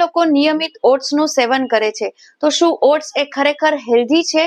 લોકો નિયમિત ઓટ્સનું સેવન કરે છે. તો શું ઓટ્સ એ ખરેખર હેલ્ધી છે?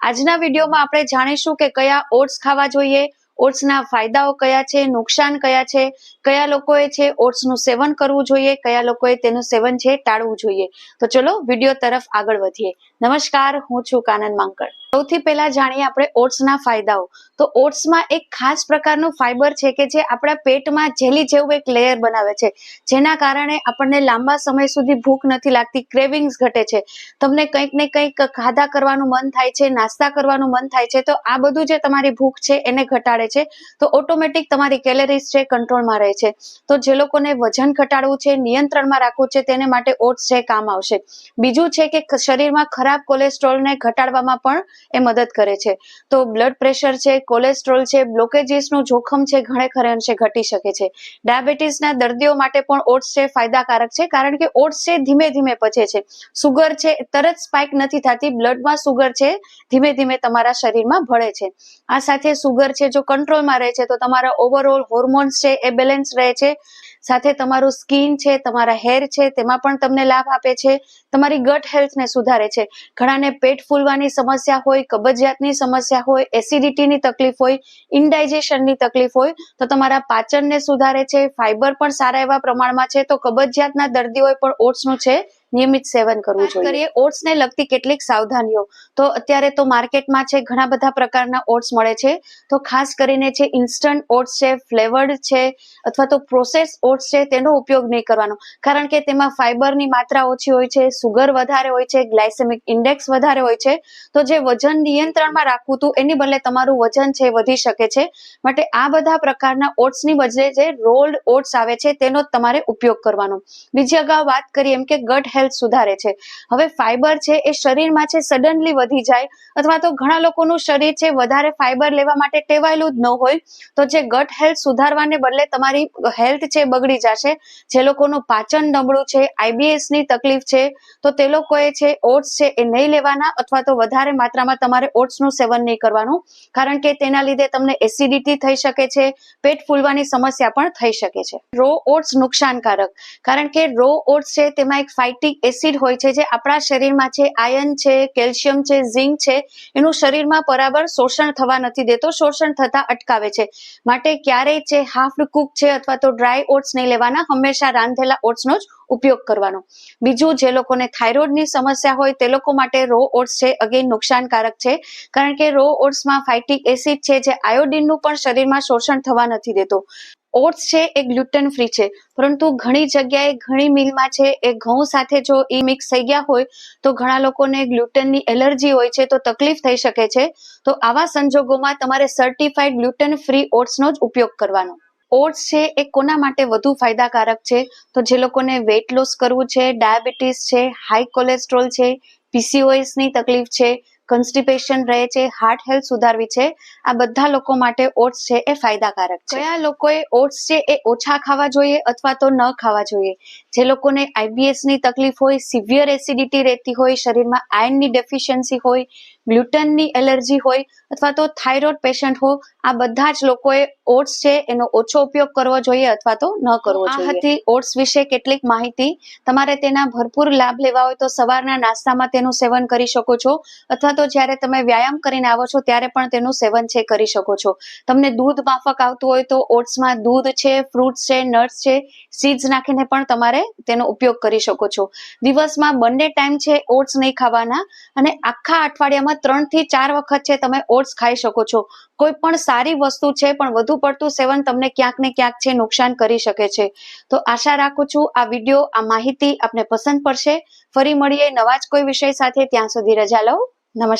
આજના વિડીયોમાં આપણે જાણીશું કે કયા ઓટ્સ ખાવા જોઈએ, ઓટ્સના ફાયદાઓ કયા છે, નુકસાન કયા છે, કયા લોકોએ છે ઓટ્સનું સેવન કરવું જોઈએ, કયા લોકોએ તેનું સેવન છે ટાળવું જોઈએ. તો ચલો વીડિયો તરફ આગળ વધીએ. નમસ્કાર, હું છું કાનન માંકડ. સૌથી પહેલા જાણીએ આપણે ઓટ્સના ફાયદાઓ. તો ઓટ્સમાં એક ખાસ પ્રકારનું ફાઈબર છે કે જે આપણા પેટમાં જેલી જેવું એક લેયર બનાવે છે. જેના કારણે આપણને લાંબા સમય સુધી ભૂખ નથી લાગતી, ક્રેવિંગ્સ ઘટે છે. તમને કંઈક ને કંઈક ખાધા કરવાનું મન થાય છે, નાસ્તા કરવાનું મન થાય છે, તો આ બધું જે તમારી ભૂખ છે એને ઘટાડે છે. તો ઓટોમેટિક તમારી કેલરીઝ છે કંટ્રોલમાં રહે છે. તો જે લોકોને વજન ઘટાડવું છે, નિયંત્રણમાં રાખવું છે, તેને માટે ઓટ્સ છે કામ આવશે. બીજું છે કે, શરીરમાં ખરાબ કોલેસ્ટ્રોલને ઘટાડવામાં પણ એ મદદ કરે છે. તો બ્લડ પ્રેશર છે કોલેસ્ટ્રોલ છે બ્લોકેજીસનું જોખમ છે, ઘણે ખરે અંશે ઘટી શકે છે. ડાયાબિટીસના દર્દીઓ માટે પણ ઓટ્સ છે ફાયદાકારક છે, કારણ કે ઓટ્સ છે ધીમે ધીમે પચે છે. સુગર છે, તરત સ્પાઇક નથી થતી બ્લડમાં સુગર છે, ધીમે ધીમે તમારા શરીરમાં ભળે છે. આ સાથે સુગર છે, જો કંટ્રોલમાં રહે છે, તો તમારા ઓવરઓલ હોર્મોન્સ છે, એ બેલેન્સ રહે છે. સાથે તમારું સ્કિન છે, તમારા હેર છે, તેમાં પણ તમને લાભ આપે છે. તમારી ગટ હેલ્થને સુધારે છે. ઘણાને પેટ ફૂલવાની સમસ્યા હોય, કબજિયાતની સમસ્યા હોય, એસિડિટીની તકલીફ હોય ઇન્ડાઇજેશનની તકલીફ હોય, તો તમારા પાચનને સુધારે છે. ફાઈબર પણ સારા એવા પ્રમાણમાં છે, તો કબજિયાતના દર્દીઓએ પણ ઓટ્સનું છે નિયમિત સેવન કરવું જોઈએ કરીએ ઓટ્સને લગતી કેટલીક સાવધાનીઓ. તો અત્યારે તો માર્કેટમાં છે ઘણા બધા પ્રકારના ઓટ્સ મળે છે. તો ખાસ કરીને છે ઇન્સ્ટન્ટ ઓટ્સ છે ફ્લેવર્ડ છે અથવા તો પ્રોસેસ ઓટ્સ છે તેનો ઉપયોગ નહીં કરવાનો. કારણ કે તેમાં ફાઈબરની માત્રા ઓછી હોય છે સુગર વધારે હોય છે ગ્લાયસેમિક ઇન્ડેક્સ વધારે હોય છે. તો જે વજન નિયંત્રણમાં રાખવું હતું એની બદલે તમારું વજન છે વધી શકે છે. માટે આ બધા પ્રકારના ઓટ્સની બદલે જે રોલ્ડ ઓટ્સ આવે છે તેનો તમારે ઉપયોગ કરવાનો. બીજી અગાઉ વાત કરી એમ કે ગટ હેલ્થ સુધારે છે. હવે ફાઈબર છે એ શરીરમાં છે સડનલી વધી જાય અથવા તો ઘણા લોકોનું શરીર છે, વધારે ફાઈબર લેવા માટે ટેવાયેલું જ ન હોય, તો જે ગટ હેલ્થ સુધારવાને બદલે તમારી હેલ્થ છે બગડી જશે. જે લોકોનું પાચન નબળું છે આઈબીએસની તકલીફ છે, તો તે લોકોએ છે ઓટ્સ છે એ નહીં લેવાના અથવા તો વધારે માત્રામાં તમારે ઓટ્સનું સેવન નહીં કરવાનું, કારણ કે તેના લીધે તમને એસિડિટી થઈ શકે છે, પેટ ફૂલવાની સમસ્યા પણ થઈ શકે છે. રો ઓટ્સ નુકસાનકારક, કારણ કે રો ઓટ્સ છે તેમાં એક ફાઇટિંગ ફોલિક એસિડ હોય છે, જે આપણા શરીરમાં છે, આયન છે, કેલ્શિયમ છે, ઝિંક છે, એનું શરીરમાં બરાબર શોષણ થવા નથી દેતો, શોષણ થતા અટકાવે છે. માટે ક્યારેય છે હાફ કુક છે અથવા તો ડ્રાય ઓટ્સ નહીં લેવાના, હંમેશા રાંધેલા ઓટ્સનો જ ઉપયોગ કરવાનો. બીજું, જે લોકોને થાઇરોઇડની સમસ્યા હોય, તે લોકો માટે રો ઓટ્સ છે અગેન નુકસાનકારક છે. કારણ કે રો ઓટ્સમાં ફાઇટિક એસિડ છે, જે આયોડિનનું પણ શરીરમાં શોષણ થવા નથી દેતો. ઓટ્સ છે એ ગ્લુટન ફ્રી છે. પરંતુ ઘણી જગ્યાએ ઘણી મિલમાં છે એ ઘઉં સાથે જો એ મિક્સ થઈ ગયા હોય, તો ઘણા લોકોને ગ્લુટનની એલર્જી હોય છે તો તકલીફ થઈ શકે છે. તો આવા સંજોગોમાં તમારે સર્ટિફાઈડ ગ્લુટન ફ્રી ઓટ્સનો જ ઉપયોગ કરવાનો. ઓટ્સ છે એ કોના માટે વધુ ફાયદાકારક છે? તો જે લોકોને વેઇટ લોસ કરવું છે ડાયાબિટીસ છે હાઈ કોલેસ્ટ્રોલ છે પીસીઓએસની તકલીફ છે કન્સ્ટિપેશન રહે છે હાર્ટ હેલ્થ સુધારવી છે. આ બધા લોકો માટે ઓટ્સ છે એ ફાયદાકારક છે. કયા લોકોએ ઓટ્સ છે એ ઓછા ખાવા જોઈએ અથવા તો ન ખાવા જોઈએ? જે લોકોને આઈબીએસની તકલીફ હોય સિવિયર એસિડિટી રહેતી હોય શરીરમાં આયર્નની ડેફિશિયન્સી હોય ગ્લુટનની એલર્જી હોય અથવા તો થાઇરોઇડ પેશન્ટ હો આ બધા જ લોકોએ ઓટ્સ છે એનો ઓછો ઉપયોગ કરવો જોઈએ અથવા તો ન કરવો જોઈએ. આ હતી ઓટ્સ વિશે કેટલીક માહિતી. તમારે તેના ભરપૂર લાભ લેવા હોય તો સવારના નાસ્તામાં તેનું સેવન કરી શકો છો અથવા તો જ્યારે તમે વ્યાયામ કરીને આવો છો, ત્યારે પણ તેનું સેવન છે, કરી શકો છો. તમને દૂધ માફક આવતું હોય તો ઓટ્સમાં દૂધ છે, ફ્રૂટ્સ છે, નટ્સ છે, સીડ્સ નાખીને પણ તમારે તેનો ઉપયોગ કરી શકો છો. દિવસમાં બંને ટાઈમ છે ઓટ્સ નહીં ખાવાના અને આખા અઠવાડિયામાં ત્રણથી ચાર વખત છે તમે ઓટ્સ ખાઈ શકો છો. કોઈ પણ સારી વસ્તુ છે, પણ વધુ પડતું સેવન તમને ક્યાંક ને ક્યાંક છે નુકસાન કરી શકે છે. તો આશા રાખું છું આ વીડિયો, આ માહિતી આપને પસંદ પડશે. ફરી મળીએ નવા જ કોઈ વિષય સાથે, ત્યાં સુધી રજા લઉં નમસ્કાર